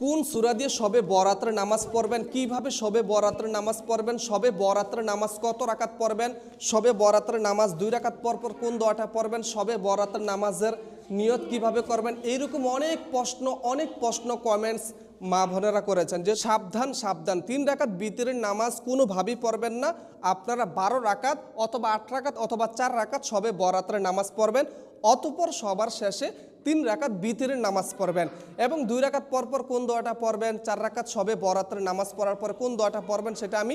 কোন সুরা দিয়ে সবে বরাত্রে নামাজ পড়বেন? কীভাবে সবে বরাত্রে নামাজ পড়বেন? সবে বরাত্রে নামাজ কত রাকাত পড়বেন? সবে বরাত্রে নামাজ দুই রাকাত পর পর কোন দোয়াটা পড়বেন? সবে বরাত্রে নামাজের নিয়ত কীভাবে করবেন? এইরকম অনেক প্রশ্ন অনেক প্রশ্ন কমেন্টস মা বোনেরা করেছেন যে সাবধান সাবধান। তিন রাকাত বিতরের নামাজ কোনোভাবেই পড়বেন না। আপনারা বারো রাকাত অথবা আট রাকাত অথবা চার রাকাত সবে বরাত্রে নামাজ পড়বেন। অতপর সবার শেষে তিন রাকাত বিতিরের নামাজ পড়বেন। এবং দুই রাকাত পরপর কোন দোয়াটা পড়বেন, চার রাকাত সবে বরাতের নামাজ পড়ার পরে কোন দোয়াটা পড়বেন, সেটা আমি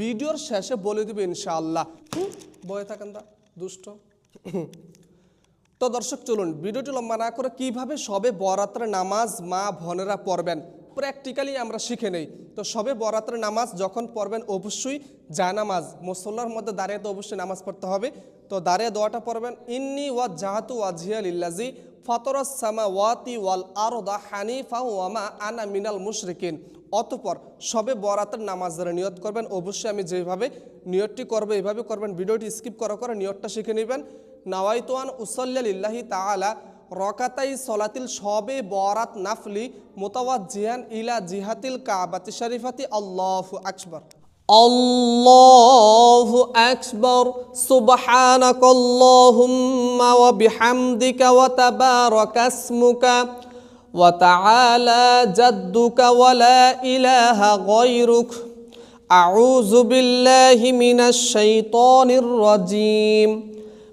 ভিডিওর শেষে বলে দেবো ইনশাআল্লাহ। বয়ে থাকেন দা, দুষ্ট। তো দর্শক, চলুন, ভিডিওটি লম্বা না করে কীভাবে সবে বরাতের নামাজ মা বোনেরা পড়বেন? প্র্যাকটিক্যালি আমরা শিখে নেই। তো সবে বরাতের নামাজ যখন পড়বেন, অবশ্যই জানামাজ, মুসল্লার মধ্যে দাঁড়িয়ে তো অবশ্যই নামাজ পড়তে হবে। তো দাঁড়িয়ে দোয়াটা পড়বেন, ইন্নি ওয়া জাহাতু ওয়াজিয়া লিল্লাজি ফাতরাস সামা ওয়াতি ওয়াল আরদা হানিফা ওয়ামা আনা মিনাল মুশরিকিন। অতপর সবে বরাতের নামাজের নিয়ত করবেন, অবশ্যই আমি যেভাবে নিয়তটি করব, এইভাবে করবেন। ভিডিওটি স্কিপ করা করে নিয়তটা শিখে নেবেন। নাওয়াইতোয়ান উসল্লাল্লাহি তাআলা রকাতাই সলাতিল সবে বরাত নাফলি মোতাওয়াজিয়ান ইলা জিহাতিল কাবাতি শরীফাতি আল্লাহ আকবর الله أكبر سبحانك اللهم وبحمدك وتبارك اسمك وتعالى جدك ولا إله غيرك أعوذ بالله من الشيطان الرجيم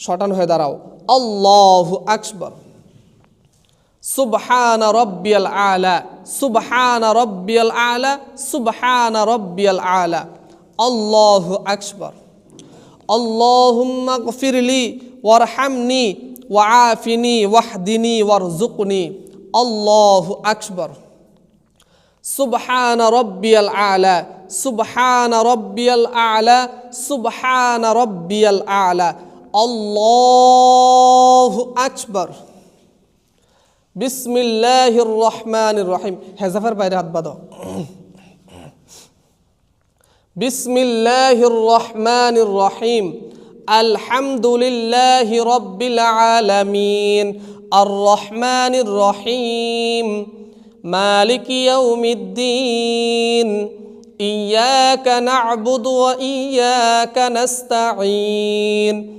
শটান হয়ে দাঁড়াও আল্লাহ আকবর সুবহান রব্বিয়াল আলা সুবহান রব্বিয়াল আলা সুবহান রব্বিয়াল আলা আল্লাহ আকবর আল্লাহুম্মা গফিরলি ওয়ারহামনি ওয়াআফিনি ওয়াহদিনি ওয়ারজুকনি আল্লাহ আকবর সুবহান রব্বিয়াল আলা সুবহান রব্বিয়াল আলা সুবহান রব্বিয়াল আলা الأعلى الله أكبر بسم الله الرحمن الرحيم هزفر বাইরে হাত বাঁধো بسم الله الرحمن الرحيم الحمد لله رب العالمين الرحمن الرحيم مالك يوم الدين إياك نعبد وإياك نستعين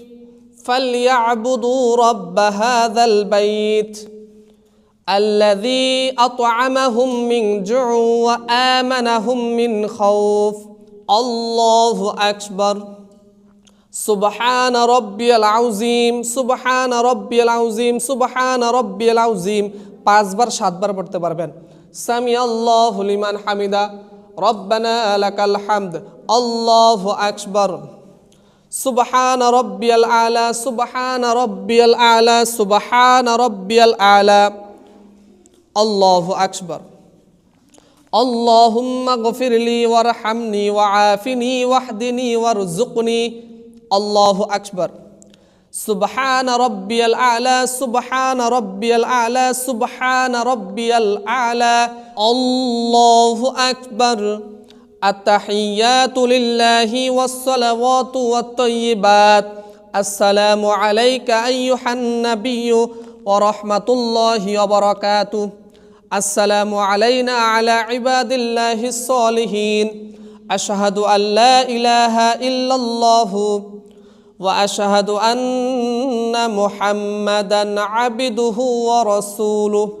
فليعبدوا رب هذا البيت الذي أطعمهم من جوع وآمنهم من خوف الله أكبر سبحان ربي العظيم سبحان ربي العظيم سبحان ربي العظيم পাঁচবার সাতবার পড়তে পারবেন সামি আল্লাহ লিমান হামিদা রব্বানা লাকাল হামদ আল্লাহু আকবার সুবহান রব্বিয়াল আলা সুবহান রব্বিয়াল আলা সুবহান রব্বিয়াল আলা আল্লাহু আকবার اللهم اغفر لي وارحمني وعافني واهدني وارزقني الله أكبر سبحان ربي الأعلى سبحان ربي الأعلى سبحان ربي الأعلى الله أكبر التحيات لله والصلوات والطيبات. السلام عليك أيها النبي ورحمة الله وبركاته. السلام علينا على عباد الله الصالحين. أشهد أن لا إله إلا الله وأشهد أن محمدا عبده ورسوله.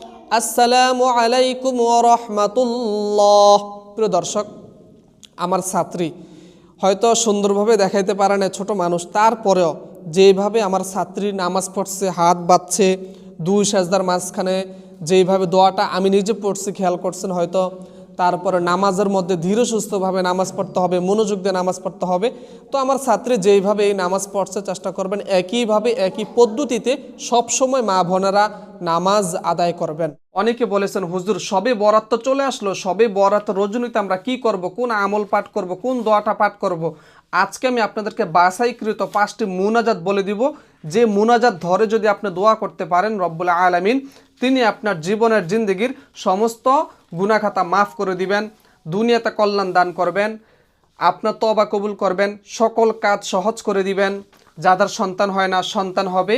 আসসালামু আলাইকুম রহমাতুল্লাহ। প্রিয় দর্শক, আমার ছাত্রী হয়তো সুন্দরভাবে দেখাইতে পারে না, ছোটো মানুষ। তারপরেও যেভাবে আমার ছাত্রী নামাজ পড়ছে, হাত বাঁধছে, দুই সাজদার মাঝখানে যেইভাবে দোয়াটা আমি নিজে পড়ছি, খেয়াল করছেন হয়তো, তারপরে নামাজের মধ্যে ধীরে সুস্থভাবে নামাজ পড়তে হবে, মনোযোগ দিয়ে নামাজ পড়তে হবে। তো আমার ছাত্রী যেইভাবে এই নামাজ পড়ছে, চেষ্টা করবেন, একইভাবে, একই পদ্ধতিতে সবসময় মা বোনেরা নামাজ আদায় করবেন। অনেকে বলেছেন, হুজুর, সবে বরাত তো চলে আসলো। সবে বরাত রজনীতে আমরা কি করব? কোন আমল পাঠ করব? কোন দোয়াটা পাঠ করব? আজকে আমি আপনাদেরকে বাছাইকৃত পাঁচটি মুনাজাত বলে দিব। যে মুনাজাত ধরে যদি আপনি দোয়া করতে পারেন রব্বুল আলামিন, তিনি আপনার জীবনের জিন্দগির সমস্ত গুনাখাতা মাফ করে দিবেন, দুনিয়াতে কল্যাণ দান করবেন, আপনার তবা কবুল করবেন, সকল কাজ সহজ করে দিবেন। যাদের সন্তান হয় না, সন্তান হবে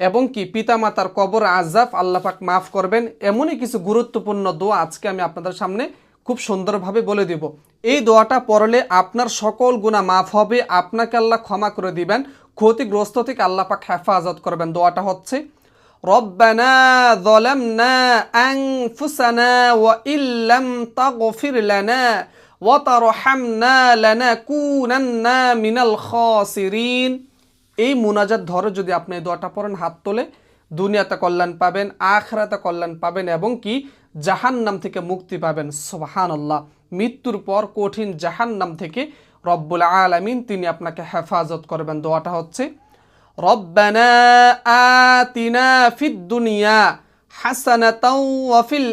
এবং কি পিতামাতার কবর আজাব আল্লাপাক মাফ করবেন এমনই কিছু গুরুত্বপূর্ণ দোয়া আজকে আমি আপনাদের সামনে খুব সুন্দরভাবে বলে দেব এই দোয়াটা পড়লে আপনার সকল গুণা মাফ হবে আপনাকে আল্লাহ ক্ষমা করে দিবেন ক্ষতিগ্রস্ত থেকে আল্লাপাক হেফাজত করবেন দোয়াটা হচ্ছে ربنا ظلمنا أنفسنا وإن لم تغفر لنا وترحمنا لنكونن من الخاسرين এই মোনাজার ধরে যদি আপনি এই দোয়াটা পড়েন, হাত তোলে, দুনিয়াতে কল্যাণ পাবেন, আখরাতে কল্যাণ পাবেন এবং কি জাহান্নাম থেকে মুক্তি পাবেন। সোহান আল্লাহ মৃত্যুর পর কঠিন জাহান্নাম থেকে রব্বুল আলমিন তিনি আপনাকে হেফাজত করবেন। দোয়াটা হচ্ছে ফিদ দুনিয়া ওয়াফিল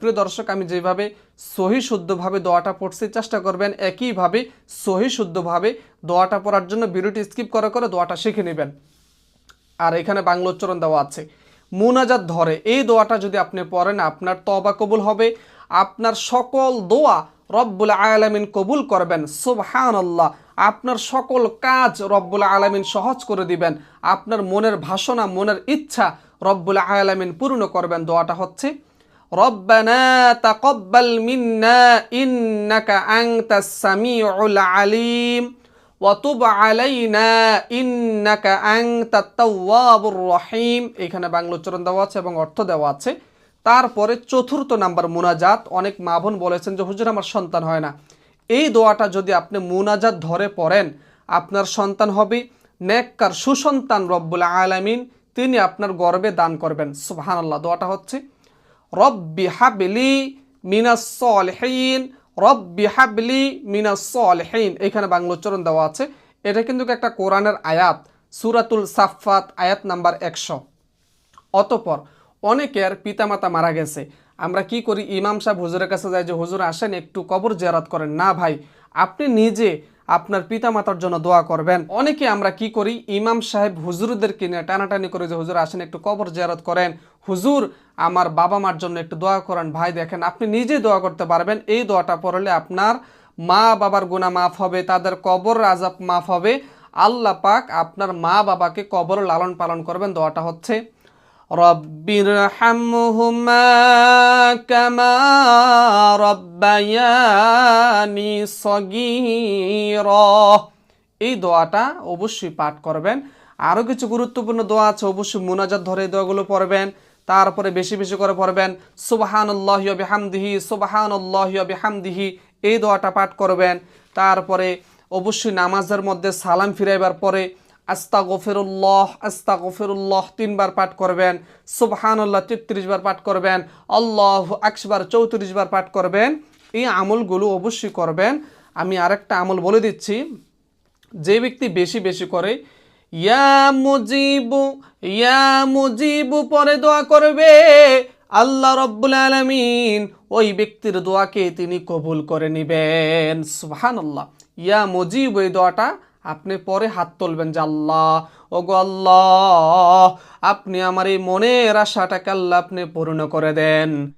প্রিয় দর্শক, আমি যেভাবে সহি শুদ্ধভাবে দোয়াটা পড়তে চেষ্টা করবেন, একইভাবে সহি শুদ্ধভাবে দোয়াটা পড়ার জন্য ভিডিওটি স্কিপ করে করে দোয়াটা শিখে নেবেন। আর এখানে বাংলা উচ্চারণ দেওয়া আছে, মুনাজাত ধরে। এই দোয়াটা যদি আপনি পড়েন, আপনার তবা কবুল হবে। আপনার সকল দোয়া রব্বুল আলামিন কবুল করবেন সুবহান আল্লাহ আপনার সকল কাজ রব্বুল আলামিন সহজ করে দিবেন। আপনার মনের ভাষণা, মনের ইচ্ছা রব্বুল আলামিন পূর্ণ করবেন। দোয়াটা হচ্ছে তাকাব্বাল আলিম রহিম। এখানে বাংলা উচ্চারণ দেওয়া আছে এবং অর্থ দেওয়া আছে। তারপরে চতুর্থ নাম্বার মুনাজাত। অনেক মা বোন বলেছেন যে, হুজুর, আমার সন্তান হয় না। এই দোয়াটা যদি আপনি মুনাজাত ধরে পড়েন, আপনার সন্তান হবে নেককার সুসন্তান রব্বুল আলামিন। তিনি আপনার গর্বে দান করবেন। সুবহানাল্লাহ, দোয়াটা হচ্ছে রব্বি হাবলি মিনাস সলহীন, রব্বি হাবলি মিনাস সলহীন। এখানে বাংলা উচ্চারণ দেওয়া আছে। এটা কিন্তু একটা কোরআনের আয়াত, সুরাতুল সাফাত আয়াত নাম্বার একশো। অতপর অনেকের পিতামাতা মারা গেছে। আমরা কি করি? ইমাম সাহেব হুজুরের কাছে যাই যে, হুজুর আসেন, একটু কবর জিয়ারাত করেন। না ভাই, আপনি নিজে আপনার পিতামাতার জন্য দোয়া করবেন। অনেকে আমরা কি করি? ইমাম সাহেব হুজুরদেরকে নিয়ে টানাটানি করে যে, হুজুর, আসেন একটু কবর জিয়ারত করেন। হুজুর, আমার বাবা মার জন্য একটু দোয়া করেন, ভাই, দেখেন, আপনি নিজে দোয়া করতে পারবেন। এই দোয়াটা পড়লে আপনার মা বাবার গুণা মাফ হবে, তাদের কবর আজাব মাফ হবে। আল্লাহ পাক আপনার মা বাবাকে কবর লালন পালন করবেন। দোয়াটা হচ্ছে রব্বির হামহুমা কামা রব্বায়ানি সগীরা। এই দোয়াটা অবশ্যই পাঠ করবেন। আরও কিছু গুরুত্বপূর্ণ দোয়া আছে, অবশ্যই মুনাজাত ধরে এই দোয়াগুলো পড়বেন। তারপরে বেশি বেশি করে পড়বেন, সুবাহানুল্লাহ বিহামদিহি সুবাহানুল্লাহ বিহামদিহি, এই দোয়াটা পাঠ করবেন। তারপরে অবশ্যই নামাজের মধ্যে সালাম ফিরাইবার পরে আস্তা গফিরুল্লাহ আস্তা গফিরুল্লাহ তিনবার পাঠ করবেন। সুবহানাল্লাহ তেত্রিশ বার পাঠ করবেন। আল্লাহ একশবার চৌত্রিশ বার পাঠ করবেন। এই আমলগুলো অবশ্যই করবেন। আমি আরেকটা আমল বলে দিচ্ছি। যে ব্যক্তি বেশি বেশি করে, ইয়া মুজিবু ইয়া মুজিবু পরে দোয়া করবে, আল্লাহ রব্বুল আলামিন ওই ব্যক্তির দোয়াকে তিনি কবুল করে নেবেন। সুবহানাল্লাহ। ইয়া মুজিব, এই দোয়াটা আপনি পরে হাত তুলবেন যে আল্লাহ ও গো আল্লাহ, আপনি আমার এই মনের আশাটাকে আল্লাহ আপনি পূর্ণ করে দেন।